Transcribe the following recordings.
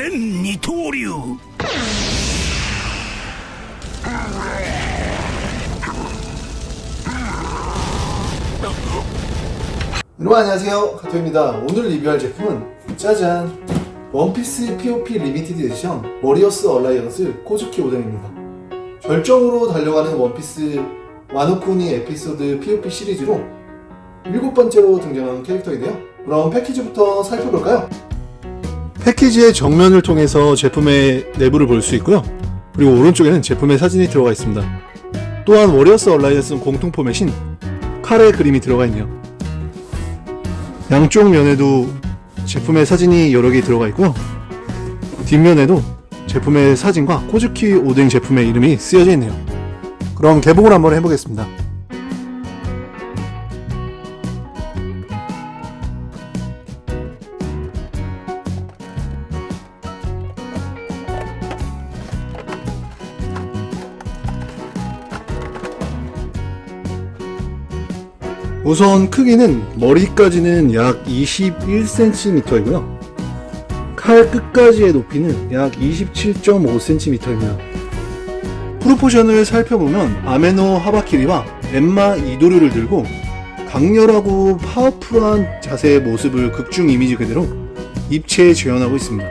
된 니토류. 여러분 안녕하세요. 카토입니다. 오늘 리뷰할 제품은 짜잔. 원피스 POP 리미티드 에디션 머리어스 얼라이언스 코즈키 오뎅입니다. 절정으로 달려가는 원피스 와노쿠니 에피소드 POP 시리즈로 일곱 번째로 등장하는 캐릭터인데요. 그럼 패키지부터 살펴볼까요? 패키지의 정면을 통해서 제품의 내부를 볼 수 있고요 그리고 오른쪽에는 제품의 사진이 들어가 있습니다 또한 워리어스 얼라이언스는 공통 포맷인 칼의 그림이 들어가 있네요 양쪽 면에도 제품의 사진이 여러 개 들어가 있고요. 뒷면에도 제품의 사진과 코즈키 오뎅 제품의 이름이 쓰여져 있네요. 그럼 개봉을 한번 해보겠습니다. 우선 크기는 머리까지는 약 21cm이고요. 칼 끝까지의 높이는 약 27.5cm입니다. 프로포션을 살펴보면 아메노 하바키리와 엠마 이도류를 들고 강렬하고 파워풀한 자세의 모습을 극중 이미지 그대로 입체에 재현하고 있습니다.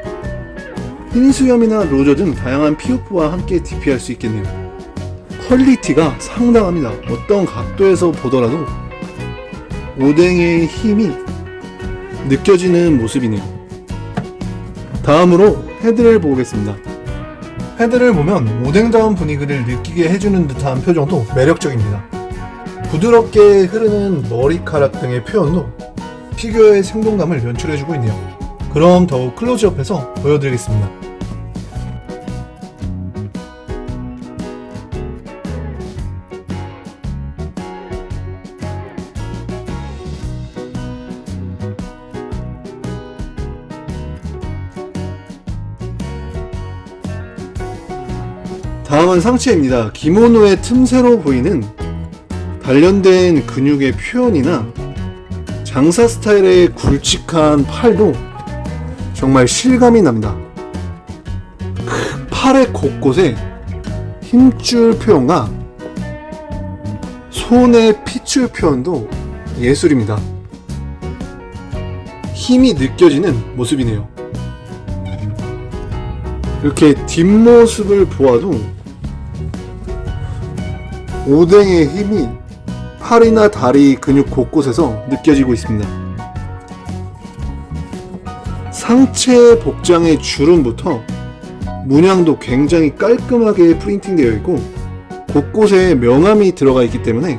흰 수염이나 로저 등 다양한 피부와 함께 DP할 수 있겠네요. 퀄리티가 상당합니다. 어떤 각도에서 보더라도 오뎅의 힘이 느껴지는 모습이네요. 다음으로 헤드를 보겠습니다. 헤드를 보면 오뎅다운 분위기를 느끼게 해주는 듯한 표정도 매력적입니다. 부드럽게 흐르는 머리카락 등의 표현도 피규어의 생동감을 연출해주고 있네요. 그럼 더욱 클로즈업해서 보여드리겠습니다. 다음은 상체입니다. 기모노의 틈새로 보이는 단련된 근육의 표현이나 장사 스타일의 굵직한 팔도 정말 실감이 납니다. 팔의 곳곳에 힘줄 표현과 손의 피줄 표현도 예술입니다. 힘이 느껴지는 모습이네요. 이렇게 뒷모습을 보아도 오뎅의 힘이 팔이나 다리 근육 곳곳에서 느껴지고 있습니다. 상체 복장의 주름부터 문양도 굉장히 깔끔하게 프린팅되어 있고 곳곳에 명암이 들어가 있기 때문에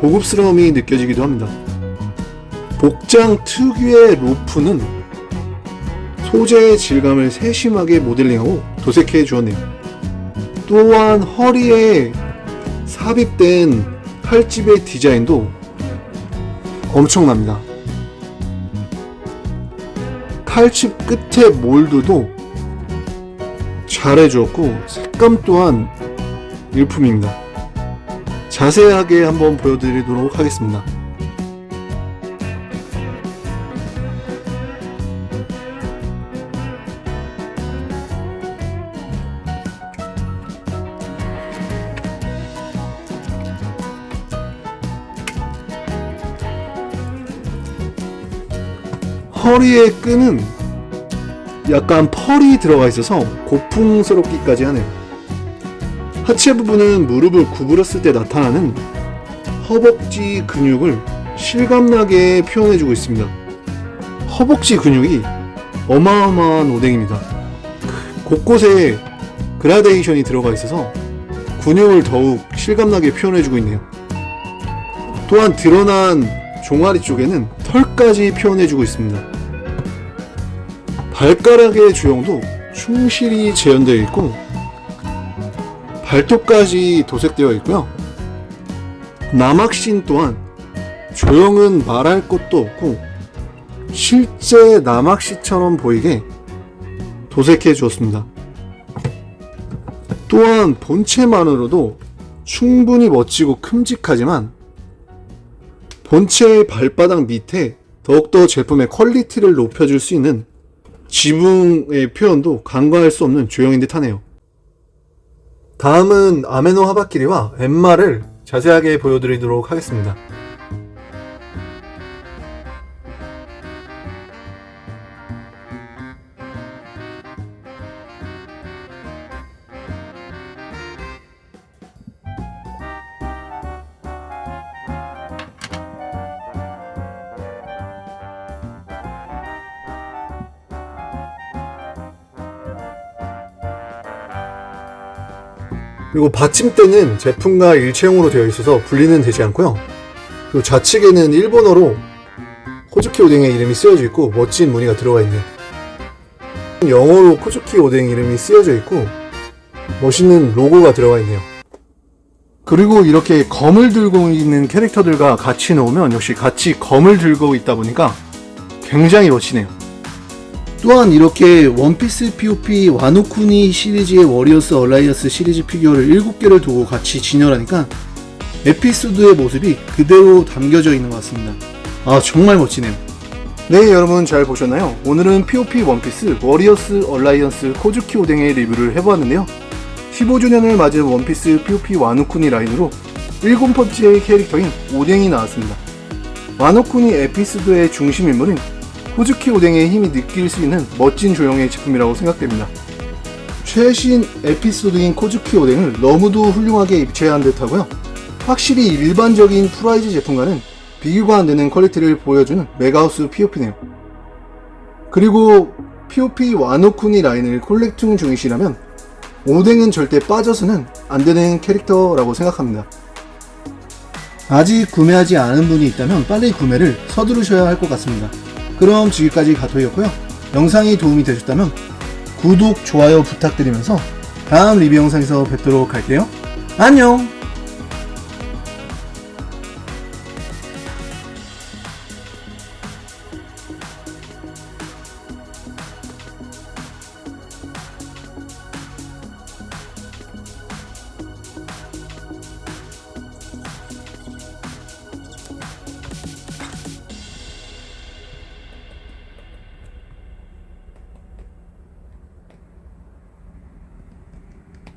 고급스러움이 느껴지기도 합니다. 복장 특유의 로프는 소재의 질감을 세심하게 모델링하고 도색해 주었네요. 또한 허리에 삽입된 칼집의 디자인도 엄청납니다. 칼집 끝의 몰드도 잘해주었고 색감 또한 일품입니다. 자세하게 한번 보여드리도록 하겠습니다. 허리의 끈은 약간 펄이 들어가 있어서 고풍스럽기까지 하네요. 하체 부분은 무릎을 구부렸을 때 나타나는 허벅지 근육을 실감나게 표현해주고 있습니다. 허벅지 근육이 어마어마한 오뎅입니다. 곳곳에 그라데이션이 들어가 있어서 근육을 더욱 실감나게 표현해주고 있네요. 또한 드러난 종아리 쪽에는 털까지 표현해주고 있습니다. 발가락의 조형도 충실히 재현되어 있고 발톱까지 도색되어 있고요. 남학신 또한 조형은 말할 것도 없고 실제 남학시처럼 보이게 도색해 주었습니다. 또한 본체만으로도 충분히 멋지고 큼직하지만 본체의 발바닥 밑에 더욱더 제품의 퀄리티를 높여줄 수 있는 지붕의 표현도 간과할 수 없는 조형인 듯 하네요. 다음은 아메노 하바키리와 엠마를 자세하게 보여드리도록 하겠습니다. 그리고 받침대는 제품과 일체형으로 되어 있어서 분리는 되지 않고요. 그리고 좌측에는 일본어로 코즈키 오뎅의 이름이 쓰여져 있고 멋진 무늬가 들어가 있네요. 영어로 코즈키 오뎅 이름이 쓰여져 있고 멋있는 로고가 들어가 있네요. 그리고 이렇게 검을 들고 있는 캐릭터들과 같이 놓으면 역시 같이 검을 들고 있다 보니까 굉장히 멋지네요. 또한 이렇게 원피스 POP 와노쿠니 시리즈의 워리어스 얼라이언스 시리즈 피규어를 7개를 두고 같이 진열하니까 에피소드의 모습이 그대로 담겨져 있는 것 같습니다. 아 정말 멋지네요. 네 여러분 잘 보셨나요? 오늘은 POP 원피스 워리어스 얼라이언스 코즈키 오뎅의 리뷰를 해보았는데요. 15주년을 맞은 원피스 POP 와노쿠니 라인으로 7번째 캐릭터인 오뎅이 나왔습니다. 와노쿠니 에피소드의 중심 인물은 호즈키 오뎅의 힘이 느낄 수 있는 멋진 조형의 제품이라고 생각됩니다. 최신 에피소드인 코즈키 오뎅을 너무도 훌륭하게 입체한 듯하고요. 확실히 일반적인 프라이즈 제품과는 비교가 안 되는 퀄리티를 보여주는 메가우스 POP네요. 그리고 POP 와노쿠니 라인을 콜렉팅 중이시라면 오뎅은 절대 빠져서는 안 되는 캐릭터라고 생각합니다. 아직 구매하지 않은 분이 있다면 빨리 구매를 서두르셔야 할 것 같습니다. 그럼 지금까지 가토이였고요. 영상이 도움이 되셨다면 구독, 좋아요 부탁드리면서 다음 리뷰 영상에서 뵙도록 할게요. 안녕!